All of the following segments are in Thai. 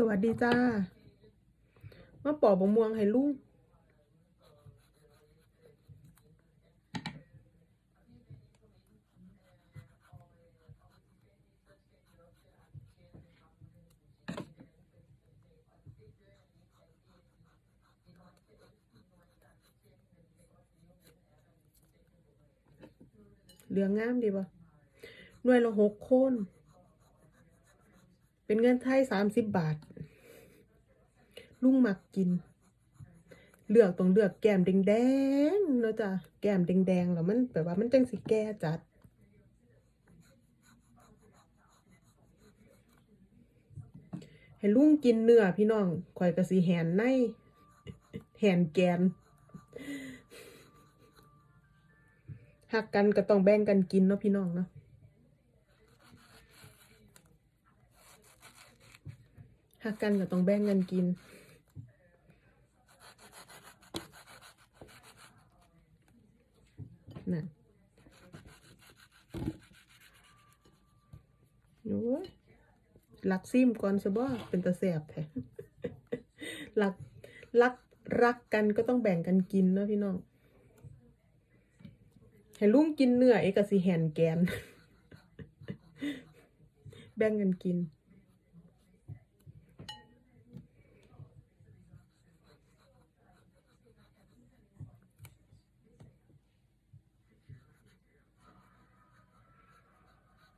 สวัสดีจ้า มาปอกบะม่วงให้ลุงเหลืองงามดีป่ะหน่วยละหกคน เป็นเงินไทยสามสิบบาท ลุงมักกิน เลือกต้องเลือกแก้มแดงๆเนาะจ้ะแก้มแดงๆแล้วมันแบบว่ามันจังสิแก้จัดให้ลุงกินเนื้อพี่น้องข่อยกระสิแหนในแหนแกนหักกันก็ต้องแบ่งกันกินเนาะพี่น้องเนาะ หักกันก็ต้องแบ่งกันกิน น่ะโอ้ยลักซิมก่อนซะบ่เป็นตาแสบแท้รักรักรักกันก็ต้องแบ่งกันกินเนาะพี่น้องให้ลุงกินเนื้อเอกสิแหนแกน แบ่งกันกิน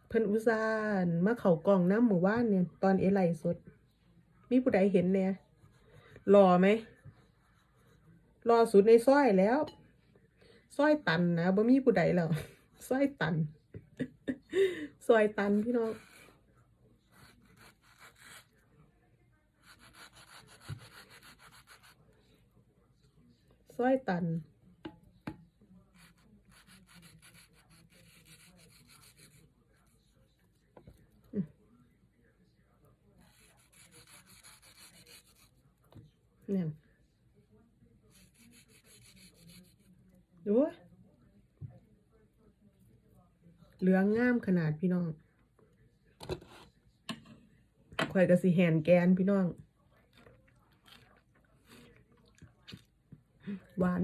เพิ่นอุตส่าห์มาเขากล่องน้ำหมู่บ้านเนี่ย ตอนเอไลสด มีผู้ใดเห็นเนี่ยรอไหมรอสุดในซอยแล้วซอยตันนะบ่มีผู้ใดแล้วซอยตันซอยตันพี่น้องซอยตัน เนี่ยดูเหลืองงามขนาดพี่น้องข่อยกะสิแหนแกนพี่น้อง หวาน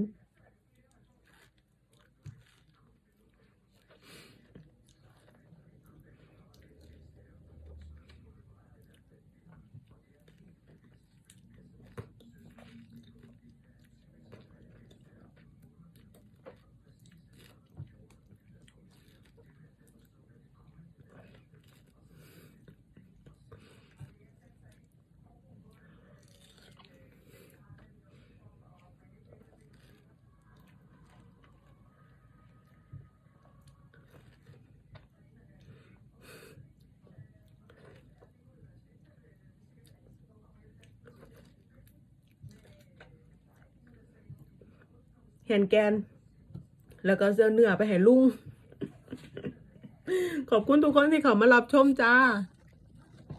แหนแกน แล้วก็เสื้อเนื้อไปให้ลุง ขอบคุณทุกคนที่เขามารับชมจ้า